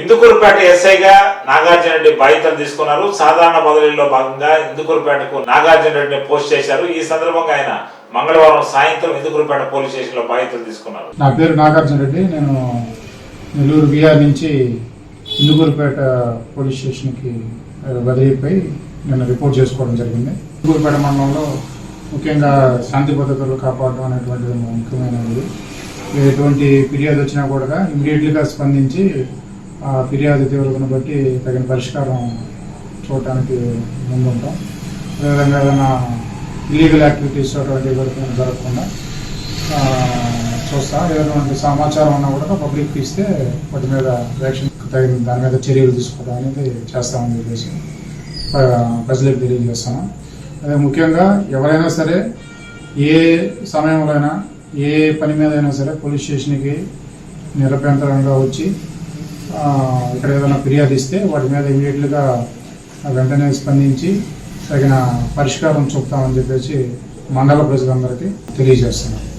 ఇందుకూరుపేట ఎస్ఐగా నాగార్జున రెడ్డి బాధ్యతలు తీసుకున్నారు. సాధారణ బదిలీలో భాగంగా ఇందుకూరుపేటకు నాగార్జున రెడ్డిని పోస్ట్ చేశారు. ఈ సందర్భంగా ఆయన మంగళవారం సాయంత్రం ఇందుకూరుపేట పోలీస్ స్టేషన్లో బాధ్యతలు తీసుకున్నారు. నా పేరు నాగార్జున రెడ్డి నేను నెల్లూరు బీఆర్ నుంచి ఇందుకూరుపేట పోలీస్ స్టేషన్కి బదిలీపై నిన్న రిపోర్ట్ చేసుకోవడం జరిగింది. ఇందుకూరుపేట మండలంలో ముఖ్యంగా శాంతి భద్రతలు కాపాడడం అనేటువంటిది ముఖ్యమైనది. ఎటువంటి ఫిర్యాదు వచ్చినా కూడా ఇమీడియట్లీగా స్పందించి ఫిర్యాదు తీవ్రతను బట్టి తగిన పరిష్కారం చూడటానికి ముందుంటాం. అదేవిధంగా ఏదైనా ఇల్లీగల్ యాక్టివిటీస్ అటువంటివి కూడా జరగకుండా చూస్తాం. ఏదైనా సమాచారం ఉన్నా కూడా పబ్లిక్ ఇస్తే వాటి మీద యాక్షన్ తగిన దాని మీద చర్యలు తీసుకోవడం అనేది చేస్తామని చెప్పేసి ప్రజలకు తెలియజేస్తాను. అదే ముఖ్యంగా ఎవరైనా సరే ఏ సమయంలో అయినా ఏ పని మీద అయినా సరే పోలీస్ స్టేషన్కి నిరభ్యంతరంగా వచ్చి ఇక్కడ ఏదైనా ఫిర్యాదు ఇస్తే వాటి మీద ఇమీడియట్గా వెంటనే స్పందించి తగిన పరిష్కారం చూపుతామని చెప్పేసి మండల ప్రజలందరికీ తెలియజేస్తున్నాను